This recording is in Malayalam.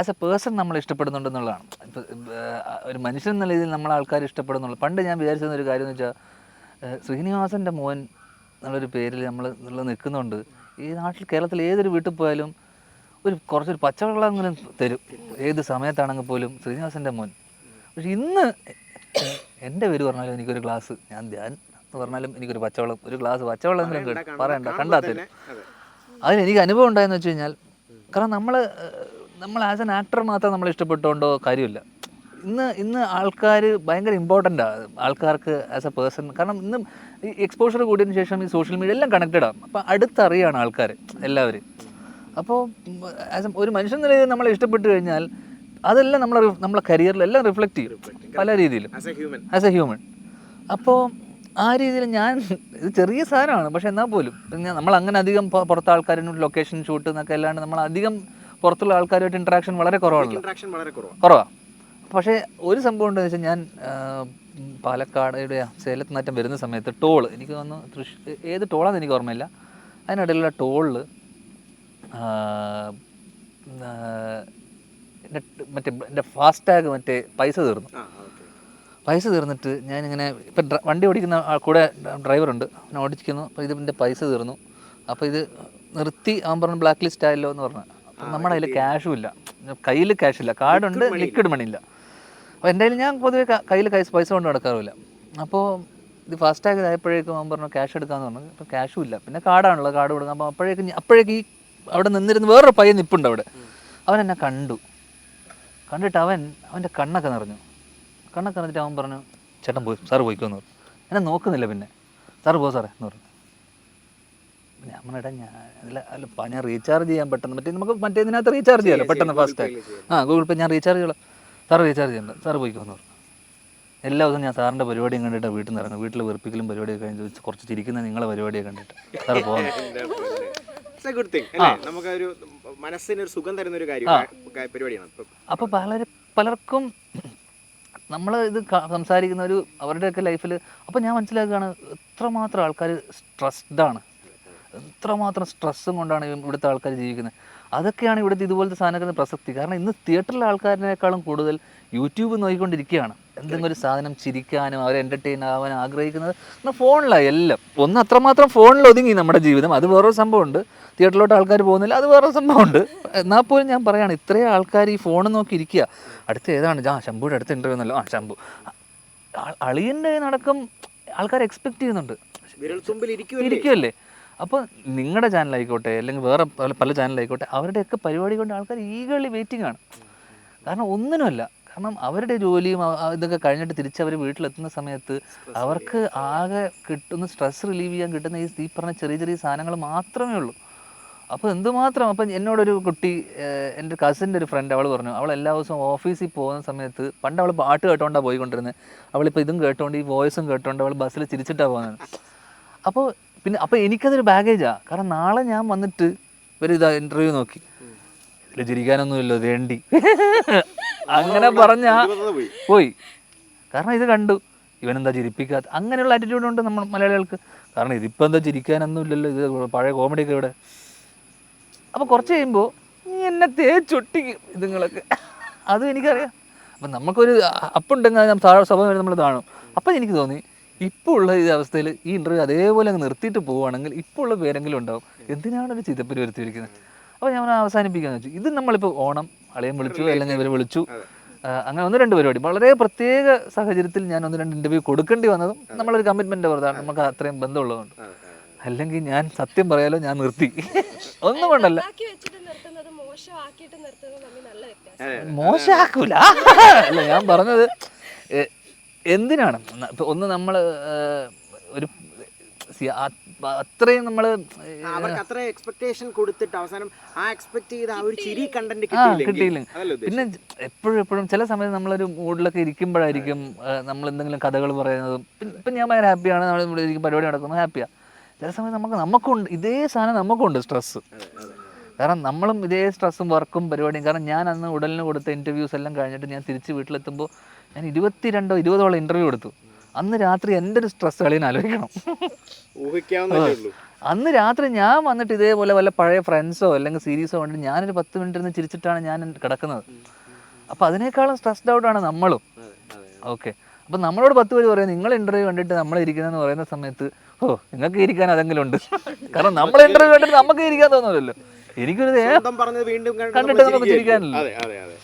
ആസ് എ പേഴ്സൺ നമ്മൾ ഇഷ്ടപ്പെടുന്നുണ്ടെന്നുള്ളതാണ്. ഇപ്പോൾ ഒരു മനുഷ്യൻ എന്ന രീതിയിൽ നമ്മൾ ആൾക്കാർ ഇഷ്ടപ്പെടുന്നുള്ളൂ. പണ്ട് ഞാൻ വിചാരിച്ചിരുന്ന ഒരു കാര്യം എന്ന് വെച്ചാൽ ശ്രീനിവാസന്റെ മോൻ എന്നുള്ളൊരു പേരിൽ നമ്മൾ നിൽക്കുന്നുണ്ട്. ഈ നാട്ടിൽ കേരളത്തിൽ ഏതൊരു വീട്ടിൽ പോയാലും ഒരു കുറച്ചൊരു പച്ചവെള്ളമെങ്കിലും തരും. ഏത് സമയത്താണെങ്കിൽ പോലും ശ്രീനിവാസന്റെ മോൻ. പക്ഷെ ഇന്ന് എന്റെ പേര് പറഞ്ഞാലും എനിക്കൊരു ഗ്ലാസ് ഞാൻ ധ്യാൻ എന്ന് പറഞ്ഞാലും എനിക്കൊരു പച്ചവെള്ളം ഒരു ഗ്ലാസ് പച്ചവെള്ളമെങ്കിലും പറയണ്ട കണ്ടാത്തരും തരും. അതിന് എനിക്ക് അനുഭവം ഉണ്ടായെന്ന് വെച്ച് കഴിഞ്ഞാൽ കാരണം നമ്മൾ നമ്മൾ ആസ് എൻ ആക്ടർ മാത്രം നമ്മൾ ഇഷ്ടപ്പെട്ടുകൊണ്ടോ കാര്യമില്ല. ഇന്ന് ഇന്ന് ആൾക്കാർ ഭയങ്കര ഇമ്പോർട്ടന്റ് ആണ് ആൾക്കാർക്ക് ആസ് എ പേഴ്സൺ കാരണം ഇന്ന് ഈ എക്സ്പോഷർ കൂടിയതിന് ശേഷം ഈ സോഷ്യൽ മീഡിയ എല്ലാം കണക്റ്റഡ് ആണ്. അപ്പോൾ അടുത്തറിയാണ് ആൾക്കാർ എല്ലാവരും അപ്പോൾ ആസ് എ ഒരു മനുഷ്യൻ എന്ന രീതിയിൽ നമ്മളെ ഇഷ്ടപ്പെട്ട് കഴിഞ്ഞാൽ അതെല്ലാം നമ്മളെ നമ്മളെ കരിയറിലെല്ലാം റിഫ്ലക്റ്റ് ചെയ്യും. പല രീതിയിലും. ആസ് എ ഹ്യൂമൻ അപ്പോൾ ആ രീതിയിൽ ഞാൻ ഇത് ചെറിയ സാധനമാണ്. പക്ഷെ എന്നാൽ പോലും നമ്മൾ അങ്ങനെ അധികം പുറത്തെ ആൾക്കാരിനോട് ലൊക്കേഷൻ ഷൂട്ട് എന്നൊക്കെ അല്ലാണ്ട് നമ്മൾ അധികം പുറത്തുള്ള ആൾക്കാരുമായിട്ട് ഇൻട്രാക്ഷൻ വളരെ കുറവാണ് ഇൻട്രാക്ഷൻ വളരെ കുറവാണ് പക്ഷേ ഒരു സംഭവം ഉണ്ടെന്ന് വെച്ചാൽ ഞാൻ പാലക്കാട് എവിടെയാ സേലത്ത് നാറ്റം വരുന്ന സമയത്ത് ടോൾ എനിക്ക് തോന്നുന്നു തൃശ്ശൂർ ഏത് ടോളാന്ന് എനിക്ക് ഓർമ്മയില്ല. അതിനിടയിലുള്ള ടോളിൽ മറ്റേ എന്റെ ഫാസ്ടാഗ് മറ്റേ പൈസ തീർന്നു. പൈസ തീർന്നിട്ട് ഞാനിങ്ങനെ ഇപ്പം വണ്ടി ഓടിക്കുന്ന കൂടെ ഡ്രൈവറുണ്ട്. ഞാൻ ഓടിക്കുന്നു അപ്പോൾ ഇതിന്റെ പൈസ തീർന്നു. അപ്പോൾ ഇത് നിർത്തി അവൻ പറഞ്ഞു ബ്ലാക്ക് ലിസ്റ്റ് ആയല്ലോ എന്ന് പറഞ്ഞു. നമ്മുടെ കയ്യിൽ ക്യാഷും ഇല്ല. കയ്യിൽ ക്യാഷ് ഇല്ല. കാർഡുണ്ട് ലിക്വിഡ് മണി ഇല്ല. അപ്പോൾ എന്തായാലും കയ്യിൽ ഞാൻ പൊതുവെ കയ്യിൽ കൈ പൈസ കൊണ്ട് നടക്കാറില്ല അപ്പോൾ ഇത് ഫാസ്റ്റ് ടാഗ് ആയപ്പോഴേക്കും അവൻ പറഞ്ഞു ക്യാഷ് എടുക്കാമെന്ന് പറഞ്ഞു. അപ്പോൾ ക്യാഷും ഇല്ല. പിന്നെ കാർഡാണല്ലോ കാർഡ് കൊടുക്കാം അപ്പോൾ അപ്പോഴേക്കും അപ്പോഴേക്ക് ഈ അവിടെ നിന്നിരുന്ന് വേറൊരു പയ്യൻ നിപ്പുണ്ട് അവിടെ. അവൻ എന്നെ കണ്ടു. കണ്ടിട്ട് അവൻ അവന്റെ കണ്ണൊക്കെ നിറഞ്ഞു. കണ്ണൊക്കെ നിറഞ്ഞിട്ട് അവൻ പറഞ്ഞു ചേട്ടൻ പോയി സാറ് പോയിക്കോ എന്ന് പറഞ്ഞു. എന്നെ നോക്കുന്നില്ല പിന്നെ. സാറ് പോ സാറേ എന്ന് പറഞ്ഞു. ഞാൻ പറഞ്ഞിട്ടാ ഞാൻ അല്ല അല്ല ഞാൻ റീചാർജ് ചെയ്യാൻ പെട്ടെന്ന് മറ്റേ നമുക്ക് മറ്റേ ഇതിനകത്ത് റീചാർജ് ചെയ്യാമല്ലോ പെട്ടെന്ന് ഫാസ്റ്റ് ആ ഗൂഗിൾ പേ ഞാൻ റീചാർജ് ചെയ്യാം സാർ റീചാർജ് ചെയ്യണ്ട. സാർ പോയിക്കോ എന്ന് പറഞ്ഞു. എല്ലാ ദിവസവും ഞാൻ സാറിന്റെ പരിപാടിയും കണ്ടിട്ട് വീട്ടിൽ നിന്ന് ഇറങ്ങും വീട്ടിൽ വെറുപ്പിക്കലും പരിപാടിയൊക്കെ കഴിഞ്ഞ് കുറച്ച് ചിരിക്കുന്ന നിങ്ങളെ പരിപാടിയൊക്കെ കണ്ടിട്ട്. സാറ് പോകുന്നു അപ്പോൾ പലർ പലർക്കും നമ്മൾ ഇത് സംസാരിക്കുന്ന ഒരു അവരുടെയൊക്കെ ലൈഫിൽ അപ്പോൾ ഞാൻ മനസ്സിലാക്കുകയാണ് എത്രമാത്രം ആൾക്കാർ സ്ട്രെസ്ഡാണ് എത്രമാത്രം സ്ട്രെസ്സും കൊണ്ടാണ് ഇവിടുത്തെ ആൾക്കാർ ജീവിക്കുന്നത്. അതൊക്കെയാണ് ഇവിടുത്തെ ഇതുപോലത്തെ സാധനത്തിന് പ്രസക്തി. കാരണം ഇന്ന് തിയേറ്ററിലെ ആൾക്കാരിനേക്കാളും കൂടുതൽ യൂട്യൂബ് നോക്കിക്കൊണ്ടിരിക്കുകയാണ്. എന്തെങ്കിലും ഒരു സാധനം ചിരിക്കാനും അവരെ എന്റർടൈൻ ആവാൻ ആഗ്രഹിക്കുന്നത് എന്നാൽ ഫോണിലാണ് എല്ലാം. ഒന്ന് അത്രമാത്രം ഫോണിൽ ഒതുങ്ങി നമ്മുടെ ജീവിതം. അത് വേറൊരു സംഭവമുണ്ട്. തിയേറ്ററിലോട്ട് ആൾക്കാർ പോകുന്നില്ല. അത് വേറൊരു സംഭവമുണ്ട്. എന്നാൽ പോലും ഞാൻ പറയുകയാണ് ഇത്രയും ആൾക്കാർ ഈ ഫോൺ നോക്കി ഇരിക്കുക. അടുത്ത് ഏതാണ്? ആ ശംഭുവിന്റെ അടുത്ത് ഇന്റർവ്യൂ എന്നല്ലോ ആ ശംഭു. അളിയന്റെ നടക്കം ആൾക്കാർ എക്സ്പെക്ട് ചെയ്യുന്നുണ്ട്. ഇരിക്കുമല്ലേ അപ്പോൾ നിങ്ങളുടെ ചാനലായിക്കോട്ടെ അല്ലെങ്കിൽ വേറെ പല പല ചാനലായിക്കോട്ടെ അവരുടെയൊക്കെ പരിപാടി കൊണ്ട് ആൾക്കാർ ഈഗളി വെയിറ്റിംഗ് ആണ്. കാരണം ഒന്നിനുമല്ല കാരണം അവരുടെ ജോലിയും ഇതൊക്കെ കഴിഞ്ഞിട്ട് തിരിച്ചവർ വീട്ടിലെത്തുന്ന സമയത്ത് അവർക്ക് ആകെ കിട്ടുന്ന സ്ട്രെസ് റിലീവ് ചെയ്യാൻ കിട്ടുന്ന ഈ ഈ പറഞ്ഞ ചെറിയ ചെറിയ സാധനങ്ങൾ മാത്രമേ ഉള്ളൂ. അപ്പോൾ എന്തുമാത്രം അപ്പം എന്നോടൊരു കുട്ടി എന്റെ കസിന്റെ ഒരു ഫ്രണ്ട് അവൾ പറഞ്ഞു അവൾ എല്ലാ ദിവസവും ഓഫീസിൽ പോകുന്ന സമയത്ത് പണ്ട് അവൾ പാട്ട് കേട്ടോണ്ടാണ് പോയിക്കൊണ്ടിരുന്നത് അവളിപ്പോൾ ഇതും കേട്ടോണ്ട് ഈ വോയിസും കേട്ടോണ്ട് അവൾ ബസ്സിൽ ചിരിച്ചിട്ടാണ് പോകുന്നത്. അപ്പോൾ പിന്നെ അപ്പോൾ എനിക്കതൊരു ബാഗേജാണ് കാരണം നാളെ ഞാൻ വന്നിട്ട് ഒരു ഇതാ ഇന്റർവ്യൂ നോക്കി. ഇതിൽ ചിരിക്കാനൊന്നുമില്ലോ വേണ്ടി. അങ്ങനെ പറഞ്ഞ പോയി. കാരണം ഇത് കണ്ടു. ഇവനെന്താ ചിരിപ്പിക്കാത്ത അങ്ങനെയുള്ള ആറ്റിറ്റ്യൂഡ് ഉണ്ട് നമ്മൾ മലയാളികൾക്ക്. കാരണം ഇതിപ്പോൾ എന്താ ചിരിക്കാനൊന്നും ഇല്ലല്ലോ ഇത് പഴയ കോമഡിയൊക്കെ ഇവിടെ. അപ്പോൾ കുറച്ച് കഴിയുമ്പോൾ നീ എന്നെ തേച്ചൊട്ടിക്കും ഇതുങ്ങളൊക്കെ. അതും എനിക്കറിയാം. അപ്പം നമുക്കൊരു അപ്പുണ്ടെങ്കിൽ നമ്മൾ സഭ നമ്മൾ കാണും. അപ്പം എനിക്ക് തോന്നി ഇപ്പോൾ ഉള്ള ഈ അവസ്ഥയിൽ ഈ ഇന്റർവ്യൂ അതേപോലെ അങ്ങ് നിർത്തിയിട്ട് പോവുകയാണെങ്കിൽ ഇപ്പോൾ ഉള്ള പേരെങ്കിലും ഉണ്ടാവും. എന്തിനാണ് ഒരു ചിതപ്പരി വരുത്തിയിരിക്കുന്നത്? അപ്പോൾ ഞാൻ അവസാനിപ്പിക്കാന്ന് വെച്ചു. ഇത് നമ്മളിപ്പോൾ ഓണം അളയം വിളിച്ചു അല്ലെങ്കിൽ ഇവരെ വിളിച്ചു. അങ്ങനെ ഒന്ന് രണ്ട് പരിപാടി. വളരെ പ്രത്യേക സാഹചര്യത്തിൽ ഞാൻ ഒന്ന് രണ്ട് ഇന്റർവ്യൂ കൊടുക്കേണ്ടി വന്നതും നമ്മളൊരു കമ്മിറ്റ്മെന്റ് പുറത്താണ്. നമുക്ക് അത്രയും ബന്ധമുള്ളതുകൊണ്ട്. അല്ലെങ്കിൽ ഞാൻ സത്യം പറയാലോ ഞാൻ നിർത്തി. ഒന്നും കൊണ്ടല്ല. മോശമാക്കൂല. അല്ല ഞാൻ പറഞ്ഞത് എന്തിനാണ്? ഇപ്പൊ ഒന്ന് നമ്മൾ ഒരു അത്രയും നമ്മൾ അവർക്ക് അത്ര എക്സ്പെക്ടേഷൻ കൊടുത്തിട്ട് അവസാനം ആ എക്സ്പെക്ട് ചെയ്ത ആ ഒരു ചിരി കണ്ടന്റ് കിട്ടിയില്ല. പിന്നെ എപ്പോഴും എപ്പോഴും ചില സമയത്ത് നമ്മളൊരു മൂഡിലൊക്കെ ഇരിക്കുമ്പോഴായിരിക്കും നമ്മൾ എന്തെങ്കിലും കഥകൾ പറയുന്നതും ഇപ്പം ഞാൻ ഭയങ്കര ഹാപ്പിയാണ് നമ്മൾ പരിപാടി നടക്കുന്നത് ഹാപ്പിയാണ് ചില സമയത്ത് നമുക്ക് നമുക്കുണ്ട് ഇതേ സാധനം നമുക്കുണ്ട് സ്ട്രെസ്സ് കാരണം നമ്മളും ഇതേ സ്ട്രെസ്സും വർക്കും പരിപാടിയും. കാരണം ഞാൻ അന്ന് ഉടലിന് കൊടുത്ത ഇന്റർവ്യൂസ് എല്ലാം കഴിഞ്ഞിട്ട് ഞാൻ തിരിച്ച് വീട്ടിലെത്തുമ്പോൾ ഞാൻ ഇരുപത്തിരണ്ടോ ഇരുപതോളം ഇന്റർവ്യൂ എടുത്തു. അന്ന് രാത്രി എന്റെ ഒരു സ്ട്രെസ് കളിയിൽ ആലോചിക്കണം അന്ന് രാത്രി ഞാൻ വന്നിട്ട് ഇതേപോലെ വല്ല പഴയ ഫ്രണ്ട്സോ അല്ലെങ്കിൽ സീരീസോ കണ്ടിട്ട് ഞാനൊരു പത്ത് മിനിറ്റ് ഇരുന്ന് ചിരിച്ചിട്ടാണ് ഞാൻ കിടക്കുന്നത്. അപ്പോൾ അതിനേക്കാളും സ്ട്രെസ്ഡ് ആണ് നമ്മളും. ഓക്കെ. അപ്പം നമ്മളോട് പത്ത് പേര് പറയും നിങ്ങൾ ഇന്റർവ്യൂ കണ്ടിട്ട് നമ്മൾ ഇരിക്കുന്നതെന്ന് പറയുന്ന സമയത്ത് ഓ നിങ്ങൾക്ക് ഇരിക്കാൻ അതെങ്കിലും ഉണ്ട്. കാരണം നമ്മൾ ഇന്റർവ്യൂ കണ്ടിട്ട് നമുക്ക് ഇരിക്കാൻ തോന്നുമല്ലോ എനിക്കൊരു പറഞ്ഞത് വീണ്ടും കണ്ടിട്ട് നമുക്ക് ചിരിക്കാനില്ല? അതെ അതെ അതെ.